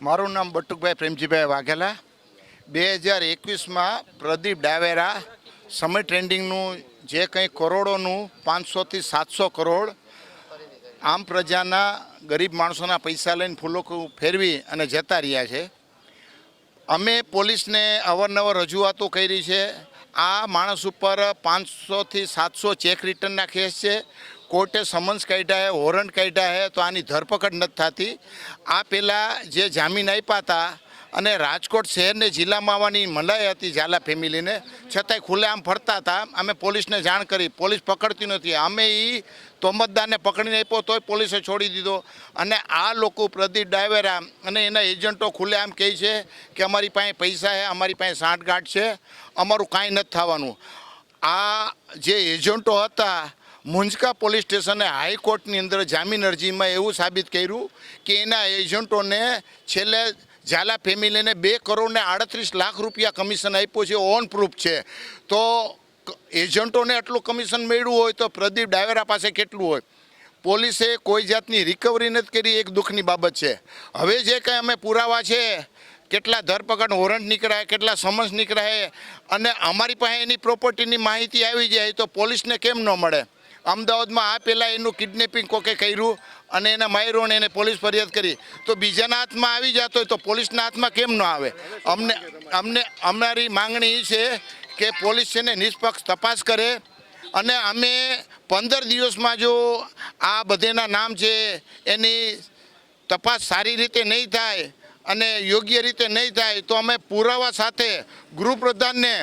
મારું નામ બટુકભાઈ પ્રેમજીભાઈ વાઘેલા. બે હજાર એકવીસમાં પ્રદીપ ડાવેરા સમય ટ્રેન્ડિંગનું જે કંઈ કરોડોનું પાંચસોથી સાતસો કરોડ આમ પ્રજાના ગરીબ માણસોના પૈસા લઈને ફૂલો ફેરવી અને જતા રહ્યા છે. અમે પોલીસને અવારનવાર રજૂઆતો કરી છે. આ માણસ ઉપર પાંચસોથી સાતસો ચેક રિટર્નના કેસ છે. કોર્ટે સમન્સ કાઢ્યા હે, વોરંટ કાઢ્યા હે, તો આની ધરપકડ નથી થતી. આ પહેલાં જે જામીન આપ્યા હતા અને રાજકોટ શહેરને જિલ્લામાં આવવાની મનાઈ હતી ઝાલા ફેમિલીને, છતાંય ખુલ્લેઆમ ફરતા હતા. અમે પોલીસને જાણ કરી. પોલીસ પકડતી નથી અમે એ તોમતદારને પકડીને આપ્યો તોય પોલીસે છોડી દીધો. અને આ લોકો પ્રદીપ ડાયવેરા અને એના એજન્ટો ખુલ્લેઆમ કહે છે કે અમારી પાસે પૈસા છે અમારી પાસે સાંઠગાંઠ છે. અમારું કાંઈ નથી થવાનું. આ જે એજન્ટો હતા મુંજકા પોલીસ સ્ટેશને હાઈકોર્ટની અંદર જામીન અરજીમાં એવું સાબિત કર્યું કે એના એજન્ટોને છેલ્લે ઝાલા ફેમિલીને બે કરોડ ને આડત્રીસ લાખ રૂપિયા કમિશન આપ્યું છે, ઓન પ્રૂફ છે. તો એજન્ટોને આટલું કમિશન મળ્યું હોય તો પ્રદીપ ડાવેરા પાસે કેટલું હોય? પોલીસે કોઈ જાતની રિકવરી નથી કરી, એક દુઃખની બાબત છે. હવે જે કંઈ અમે પુરાવા છે, કેટલા ધરપકડ વોરંટ નીકળાય, કેટલા સમન્સ નીકળાય, અને અમારી પાસે એની પ્રોપર્ટીની માહિતી આવી જાય તો પોલીસને કેમ ન મળે? અમદાવાદમાં આ પહેલાં એનું કિડનેપિંગ કોકે કર્યું અને એના માયરોને એને પોલીસ ફરિયાદ કરી. તો બીજાના હાથમાં આવી જતો હોય તો પોલીસના હાથમાં કેમ ન આવે? અમને અમને, અમારી માંગણી એ છે કે પોલીસ છે ને નિષ્પક્ષ તપાસ કરે અને અમે પંદર દિવસમાં જો આ બધેના નામ છે એની તપાસ સારી રીતે નહીં થાય અને યોગ્ય રીતે નહીં થાય તો અમે પુરાવા સાથે ગૃહપ્રધાનને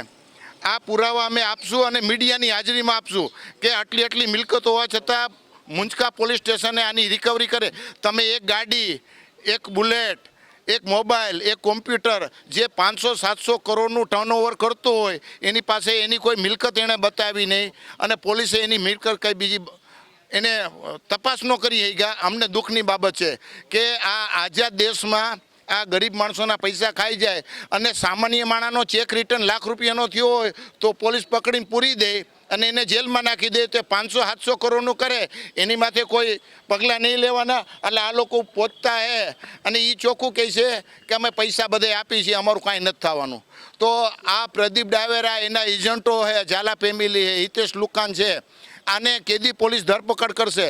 આ પુરાવા અમે આપશું અને મીડિયાની હાજરીમાં આપશું કે આટલી આટલી મિલકત હોવા છતાં મુંજકા પોલીસ સ્ટેશને આની રિકવરી કરે. તમે એક ગાડી, એક બુલેટ, એક મોબાઈલ, એક કોમ્પ્યુટર જે પાંચસો, સાતસો કરોડનું ટર્નઓવર કરતો હોય, એની પાસે એની કોઈ મિલકત એણે બતાવી નહીં અને પોલીસે એની મિલકત કંઈ બીજી એને તપાસ ન કરી ગયા અમને દુઃખની બાબત છે કે આ આઝાદ દેશમાં આ ગરીબ માણસોના પૈસા ખાઈ જાય અને સામાન્ય માણસનો ચેક રિટર્ન લાખ રૂપિયાનો થયો હોય તો પોલીસ પકડીને પૂરી દે અને એને જેલમાં નાખી દે તો પાંચસો, સાતસો કરોડનું કરે. એની માથે કોઈ પગલાં નહીં લેવાના. એટલે આ લોકો પહોંચતા હે અને એ ચોખ્ખું કહે છે કે અમે પૈસા બધે આપી છીએ, અમારું કાંઈ નથી થવાનું. તો આ પ્રદીપ ડાવેરા, એના એજન્ટો હે, ઝાલા ફેમિલી હે, હિતેશ લુકાન છે. આને કેદી પોલીસ ધરપકડ કરશે.